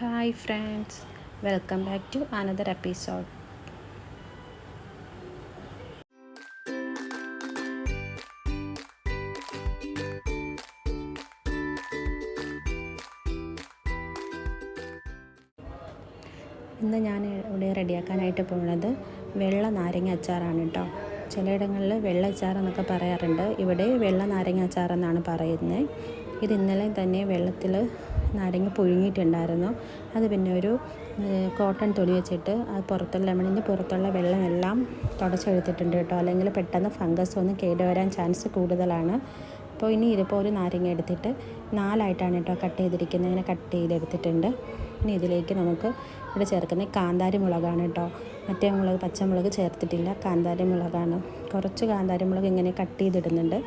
Hi friends welcome back to another episode ഇന്ന് ഞാൻ ഇവിടെ റെഡിയാക്കാനായിട്ട് പോകുന്നത് വെള്ള നാരങ്ങ അച്ചാറാണ് കേട്ടോ ചിലയിടങ്ങളിൽ വെള്ള അച്ചാർ എന്നൊക്കെ പറയാറുണ്ട്. ഇവിടെ വെള്ള നാരങ്ങ അച്ചാർ എന്നാണ് പറയുന്നത്. ഇത് ഇന്നലെ തന്നെ വെള്ളത്തിൽ നാരങ്ങ പുഴുങ്ങിയിട്ടുണ്ടായിരുന്നു. അത് പിന്നെ ഒരു കോട്ടൺ തുണി വെച്ചിട്ട് അത് പുറത്തുള്ള ലെമണിന്റെ പുറത്തുള്ള വെള്ളമെല്ലാം തുടച്ചെടുത്തിട്ടുണ്ട് കേട്ടോ. അല്ലെങ്കിൽ പെട്ടെന്ന് ഫംഗസ് ഒന്ന് കേടുവരാൻ ചാൻസ് കൂടുതലാണ്. അപ്പോൾ ഇനി ഇതിപ്പോൾ ഒരു നാരങ്ങ എടുത്തിട്ട് നാലായിട്ടാണ് കേട്ടോ കട്ട് ചെയ്തിരിക്കുന്നത്. ഇങ്ങനെ കട്ട് ചെയ്തെടുത്തിട്ടുണ്ട്. ഇനി ഇതിലേക്ക് നമുക്ക് ഇവിടെ ചേർക്കുന്നത് കാന്താരി മുളകാണ് കേട്ടോ. മറ്റേ മുളക് പച്ചമുളക് ചേർത്തിട്ടില്ല. കാന്താരി മുളകാണ് കുറച്ച് കാന്താരി മുളക് ഇങ്ങനെ കട്ട് ചെയ്തിടുന്നുണ്ട്.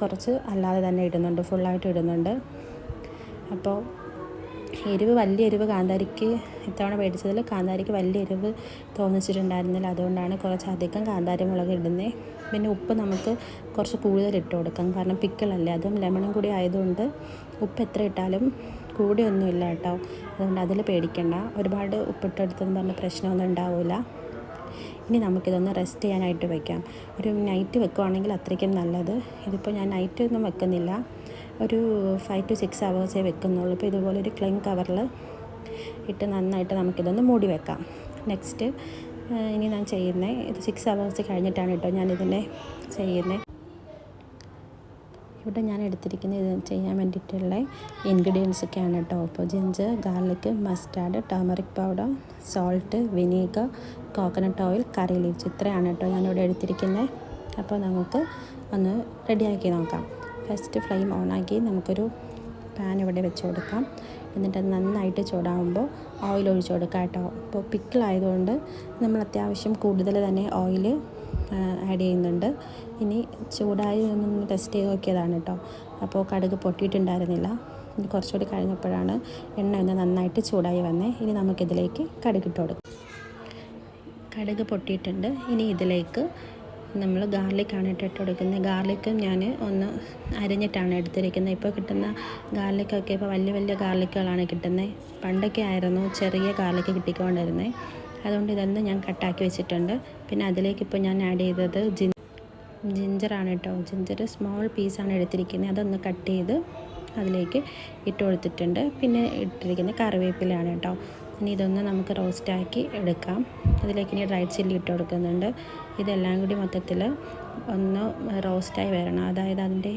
കുറച്ച് അല്ലാതെ തന്നെ ഇടുന്നുണ്ട്. ഫുള്ളായിട്ട് ഇടുന്നുണ്ട്. അപ്പോൾ എരിവ് വലിയ എരിവ് കാന്താരിക്ക് ഇത്തവണ മേടിച്ചതിൽ കാന്താരിക്ക് വലിയ എരിവ് തോന്നിച്ചിട്ടുണ്ടായിരുന്നില്ല. അതുകൊണ്ടാണ് കുറച്ചധികം കാന്താരി മുളക് ഇടുന്നത് പിന്നെ ഉപ്പ് നമുക്ക് കുറച്ച് കൂടുതൽ ഇട്ട് കൊടുക്കാം. കാരണം പിക്കിളല്ലേ അതും ലെമണും കൂടി ആയതുകൊണ്ട് ഉപ്പ് എത്ര ഇട്ടാലും കൂടിയൊന്നുമില്ല കേട്ടോ. അതുകൊണ്ട് അതിൽ പേടിക്കണ്ട. ഒരുപാട് ഉപ്പിട്ടെടുത്തെന്ന് പറഞ്ഞ പ്രശ്നമൊന്നും ഉണ്ടാവില്ല ഇനി നമുക്കിതൊന്ന് റെസ്റ്റ് ചെയ്യാനായിട്ട് വെക്കാം. ഒരു നൈറ്റ് വെക്കുവാണെങ്കിൽ അത്രയ്ക്കും നല്ലത്. ഇതിപ്പോൾ ഞാൻ നൈറ്റ് ഒന്നും വെക്കുന്നില്ല. ഒരു ഫൈവ് ടു സിക്സ് അവേഴ്സേ വെക്കുന്നുള്ളൂ. ഇപ്പോൾ ഇതുപോലെ ഒരു ക്ലീൻ കവറിൽ ഇട്ട് നന്നായിട്ട് നമുക്കിതൊന്ന് മൂടി വെക്കാം. നെക്സ്റ്റ് ഇനി ഞാൻ ചെയ്യുന്നത് ഇത് സിക്സ് അവേഴ്സ് കഴിഞ്ഞിട്ടാണ് കേട്ടോ ഞാനിതിനെ ചെയ്യുന്നത് ഇവിടെ ഞാൻ എടുത്തിരിക്കുന്നത് ഇത് ചെയ്യാൻ വേണ്ടിയിട്ടുള്ള ഇൻഗ്രീഡിയൻസ് ഒക്കെയാണ് കേട്ടോ. അപ്പോൾ ginger garlic mustard turmeric powder salt vinegar coconut oil curry leaves ഇത്രയാണ് കേട്ടോ ഞാനിവിടെ എടുത്തിരിക്കുന്നത്. അപ്പോൾ നമുക്ക് ഒന്ന് റെഡിയാക്കി നോക്കാം. ഫസ്റ്റ് ഫ്ലെയിം ഓണാക്കി നമുക്കൊരു പാൻ ഇവിടെ വെച്ച് കൊടുക്കാം. എന്നിട്ട് അത് നന്നായിട്ട് ചൂടാകുമ്പോൾ ഓയിൽ ഒഴിച്ച് കൊടുക്കാം കേട്ടോ. അപ്പോൾ പിക്കിളായതുകൊണ്ട് നമ്മൾ അത്യാവശ്യം കൂടുതൽ തന്നെ ഓയിൽ ആഡ് ചെയ്യുന്നുണ്ട്. ഇനി ചൂടായി ഒന്ന് ടെസ്റ്റ് ചെയ്ത് നോക്കിയതാണ് കേട്ടോ അപ്പോൾ കടുക് പൊട്ടിയിട്ടുണ്ടായിരുന്നില്ല. ഇനി കുറച്ചുകൂടി കഴിഞ്ഞപ്പോഴാണ് എണ്ണ ഒന്ന് നന്നായിട്ട് ചൂടായി വന്നേ. ഇനി നമുക്കിതിലേക്ക് കടുക് ഇട്ട് കൊടുക്കാം. കടുക് പൊട്ടിയിട്ടുണ്ട്. ഇനി ഇതിലേക്ക് നമ്മൾ ഗാർലിക്കാണ് ഇട്ടിട്ട് ഇട്ട് കൊടുക്കുന്നത്. ഗാർലിക്കും ഞാൻ ഒന്ന് അരിഞ്ഞിട്ടാണ് എടുത്തിരിക്കുന്നത്. ഇപ്പോൾ കിട്ടുന്ന ഗാർലിക്കൊക്കെ ഇപ്പോൾ വലിയ വലിയ ഗാർലിക്കുകളാണ് കിട്ടുന്നത്. പണ്ടൊക്കെ ആയിരുന്നു ചെറിയ ഗാർലിക്ക് കിട്ടിക്കൊണ്ടിരുന്നത്. അതുകൊണ്ട് ഇതൊന്ന് ഞാൻ കട്ടാക്കി വെച്ചിട്ടുണ്ട്. പിന്നെ അതിലേക്ക് ഇപ്പോൾ ഞാൻ ആഡ് ചെയ്തത് ജിഞ്ചറാണ് കേട്ടോ. ജിഞ്ചർ സ്മോൾ പീസാണ് എടുത്തിരിക്കുന്നത്. അതൊന്ന് കട്ട് ചെയ്ത് അതിലേക്ക് ഇട്ട് കൊടുത്തിട്ടുണ്ട്. പിന്നെ ഇട്ടിരിക്കുന്ന കറിവേപ്പിലാണ് കേട്ടോ. ഇനി ഇതൊന്ന് നമുക്ക് റോസ്റ്റാക്കി എടുക്കാം. അതിലേക്ക് ഇനി ഡ്രൈ ചില്ലി ഇട്ട് കൊടുക്കുന്നുണ്ട്. ഇതെല്ലാം കൂടി മൊത്തത്തിൽ ഒന്ന് റോസ്റ്റായി വരണം. അതായത് അതിന്റെ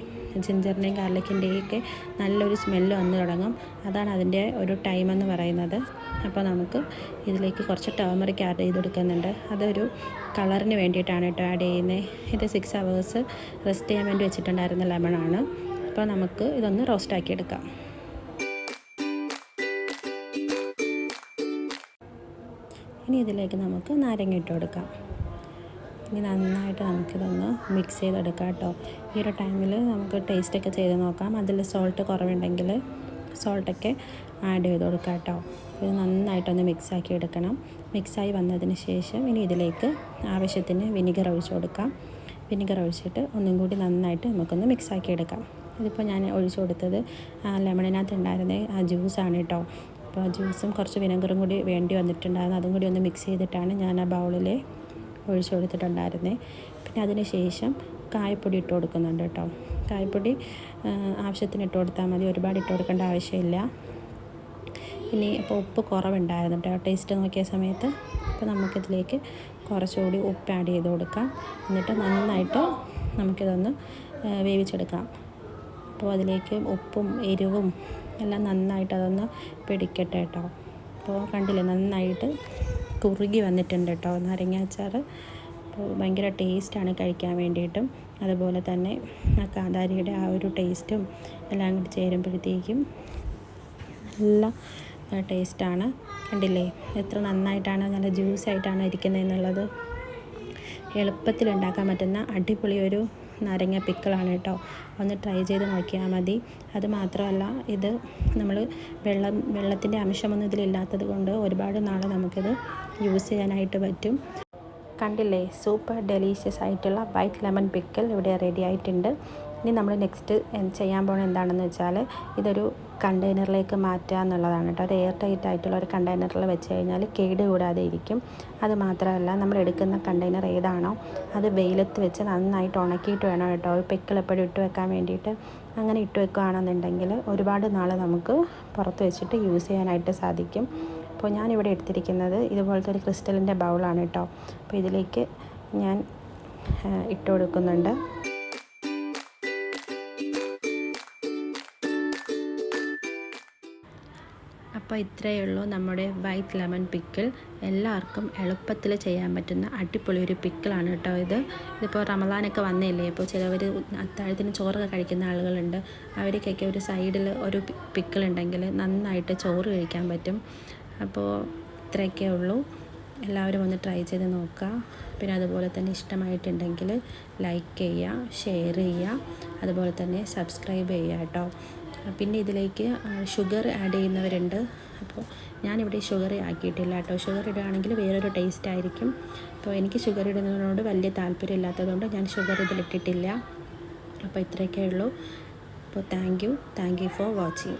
ജിഞ്ചറിന്റെയും ഗാർലിക്കിന്റെയും ഒക്കെ നല്ലൊരു സ്മെല്ല് വന്ന് തുടങ്ങും. അതാണ് അതിന്റെ ഒരു ടൈം എന്ന് പറയുന്നത്. അപ്പോൾ നമുക്ക് ഇതിലേക്ക് കുറച്ച് ടേമറിക് ആഡ് ചെയ്ത് കൊടുക്കുന്നുണ്ട്. അതൊരു കളറിന് വേണ്ടിയിട്ടാണ് കേട്ടോ ആഡ് ചെയ്യുന്നത്. ഇത് സിക്സ് അവേഴ്സ് റെസ്റ്റ് ചെയ്യാൻ വേണ്ടി വെച്ചിട്ടുണ്ടായിരുന്ന ലെമണാണ് അപ്പോൾ നമുക്ക് ഇതൊന്ന് റോസ്റ്റാക്കി എടുക്കാം ഇനി ഇതിലേക്ക് നമുക്ക് നാരങ്ങ ഇട്ട് കൊടുക്കാം. ഇനി നന്നായിട്ട് നമുക്കിതൊന്ന് മിക്സ് ചെയ്തെടുക്കാം കേട്ടോ. ഈ ഒരു ടൈമിൽ നമുക്ക് ടേസ്റ്റൊക്കെ ചെയ്ത് നോക്കാം. അതിൽ സോൾട്ട് കുറവുണ്ടെങ്കിൽ സോൾട്ടൊക്കെ ആഡ് ചെയ്ത് കൊടുക്കാം കേട്ടോ. ഇത് നന്നായിട്ടൊന്ന് മിക്സാക്കി എടുക്കണം. മിക്സായി വന്നതിന് ശേഷം ഇനി ഇതിലേക്ക് ആവശ്യത്തിന് വിനിഗർ ഒഴിച്ച് കൊടുക്കാം. വിനിഗർ ഒഴിച്ചിട്ട് ഒന്നും കൂടി നന്നായിട്ട് നമുക്കൊന്ന് മിക്സാക്കി എടുക്കാം. ഇതിപ്പോൾ ഞാൻ ഒഴിച്ചു കൊടുത്തത് ലെമണിനകത്ത് ഉണ്ടായിരുന്ന ആ ജ്യൂസാണ് കേട്ടോ അപ്പോൾ ആ ജ്യൂസും കുറച്ച് വിനെഗറും കൂടി വേണ്ടി വന്നിട്ടുണ്ടായിരുന്നു. അതും കൂടി ഒന്ന് മിക്സ് ചെയ്തിട്ടാണ് ഞാൻ ആ ബൗളിൽ ഒഴിച്ചു കൊടുത്തിട്ടുണ്ടായിരുന്നത് പിന്നെ അതിന് ശേഷം കായപ്പൊടി ഇട്ട് കൊടുക്കുന്നുണ്ട് കേട്ടോ കായപ്പൊടി ആവശ്യത്തിന് ഇട്ട് കൊടുത്താൽ മതി. ഒരുപാട് ഇട്ട് കൊടുക്കേണ്ട ആവശ്യമില്ല. ഇനി ഇപ്പോൾ ഉപ്പ് കുറവുണ്ടായിരുന്നു കേട്ടോ ടേസ്റ്റ് നോക്കിയ സമയത്ത് അപ്പോൾ നമുക്കിതിലേക്ക് കുറച്ചുകൂടി ഉപ്പ് ആഡ് ചെയ്ത് കൊടുക്കാം. എന്നിട്ട് നന്നായിട്ട് നമുക്കിതൊന്ന് വേവിച്ചെടുക്കാം. അപ്പോൾ അതിലേക്ക് ഉപ്പും എരിവും എല്ലാം നന്നായിട്ട് അതൊന്ന് പിടിക്കട്ടെ കേട്ടോ. അപ്പോൾ കണ്ടില്ലേ നന്നായിട്ട് കുറുകി വന്നിട്ടുണ്ട് കേട്ടോ നാരങ്ങ അച്ചാർ അപ്പോൾ ഭയങ്കര ടേസ്റ്റാണ് കഴിക്കാൻ വേണ്ടിയിട്ടും. അതുപോലെ തന്നെ ആ കാന്താരിയുടെ ആ ഒരു ടേസ്റ്റും എല്ലാം കൂടി ചേരുമ്പോഴത്തേക്കും നല്ല ടേസ്റ്റാണ്. കണ്ടില്ലേ എത്ര നന്നായിട്ടാണ് നല്ല ജ്യൂസായിട്ടാണ് ഇരിക്കുന്നത് എന്നുള്ളത് എളുപ്പത്തിൽ ഉണ്ടാക്കാൻ പറ്റുന്ന അടിപൊളി ഒരു നാരങ്ങ പിക്കിളാണ് കേട്ടോ. ഒന്ന് ട്രൈ ചെയ്ത് നോക്കിയാൽ മതി. അത് മാത്രമല്ല ഇത് നമ്മൾ വെള്ളം വെള്ളത്തിന്റെ അംശമൊന്നും ഇതിലില്ലാത്തത് കൊണ്ട് ഒരുപാട് നാൾ നമുക്കിത് യൂസ് ചെയ്യാനായിട്ട് പറ്റും. കണ്ടില്ലേ? സൂപ്പർ ഡെലീഷ്യസ് ആയിട്ടുള്ള വൈറ്റ് ലെമൺ പിക്കിൾ ഇവിടെ റെഡി ആയിട്ടുണ്ട്. ഇനി നമ്മൾ നെക്സ്റ്റ് ചെയ്യാൻ പോകുന്നത് എന്താണെന്ന് വെച്ചാൽ ഇതൊരു കണ്ടെയ്നറിലേക്ക് മാറ്റുക എന്നുള്ളതാണ് കേട്ടോ. ഒരു എയർ ടൈറ്റ് ആയിട്ടുള്ള ഒരു കണ്ടെയ്നറിൽ വെച്ച് കഴിഞ്ഞാൽ കേട് കൂടാതെ ഇരിക്കും. അത് മാത്രമല്ല നമ്മൾ എടുക്കുന്ന കണ്ടെയ്നർ ഏതാണോ അത് വെയിലത്ത് വെച്ച് നന്നായിട്ട് ഉണക്കിയിട്ട് വേണം കേട്ടോ. ഒരു പിക്കിൾ എപ്പോഴും ഇട്ട് വെക്കാൻ വേണ്ടിയിട്ട്. അങ്ങനെ ഇട്ട് വെക്കുകയാണെന്നുണ്ടെങ്കിൽ ഒരുപാട് നാൾ നമുക്ക് പുറത്ത് വെച്ചിട്ട് യൂസ് ചെയ്യാനായിട്ട് സാധിക്കും. അപ്പോൾ ഞാനിവിടെ എടുത്തിരിക്കുന്നത് ഇതുപോലത്തെ ഒരു ക്രിസ്റ്റലിന്റെ ബൗളാണ് കേട്ടോ. അപ്പോൾ ഇതിലേക്ക് ഞാൻ ഇട്ട് കൊടുക്കുന്നുണ്ട്. അപ്പോൾ ഇത്രയേ ഉള്ളൂ നമ്മുടെ വൈറ്റ് ലെമൺ പിക്കിൾ. എല്ലാവർക്കും എളുപ്പത്തിൽ ചെയ്യാൻ പറ്റുന്ന അടിപൊളി ഒരു പിക്കിളാണ് കേട്ടോ ഇത്. ഇതിപ്പോൾ റമദാനൊക്കെ വന്നില്ലേ ഇപ്പോൾ ചിലവർ അത്താഴത്തിന് ചോറൊക്കെ കഴിക്കുന്ന ആളുകളുണ്ട്. അവർക്കൊക്കെ ഒരു സൈഡിൽ ഒരു പിക്കിൾ ഉണ്ടെങ്കിൽ നന്നായിട്ട് ചോറ് കഴിക്കാൻ പറ്റും. അപ്പോൾ ഇത്രയൊക്കെ ഉള്ളൂ. എല്ലാവരും ഒന്ന് ട്രൈ ചെയ്ത് നോക്കുക. പിന്നെ അതുപോലെ തന്നെ ഇഷ്ടമായിട്ടുണ്ടെങ്കിൽ ലൈക്ക് ചെയ്യുക ഷെയർ ചെയ്യുക. അതുപോലെ തന്നെ സബ്സ്ക്രൈബ് ചെയ്യുക കേട്ടോ. പിന്നെ ഇതിലേക്ക് ഷുഗർ ആഡ് ചെയ്യുന്നവരുണ്ട്. അപ്പോൾ ഞാനിവിടെ ഷുഗർ ആക്കിയിട്ടില്ല കേട്ടോ. ഷുഗർ ഇടുകയാണെങ്കിൽ വേറൊരു ടേസ്റ്റ് ആയിരിക്കും. അപ്പോൾ എനിക്ക് ഷുഗർ ഇടുന്നതിനോട് വലിയ താല്പര്യം ഇല്ലാത്തതുകൊണ്ട് ഞാൻ ഷുഗർ ഇതിലിട്ടിട്ടില്ല അപ്പോൾ ഇത്രയൊക്കെ ഉള്ളൂ. അപ്പോൾ thank you thank you for watching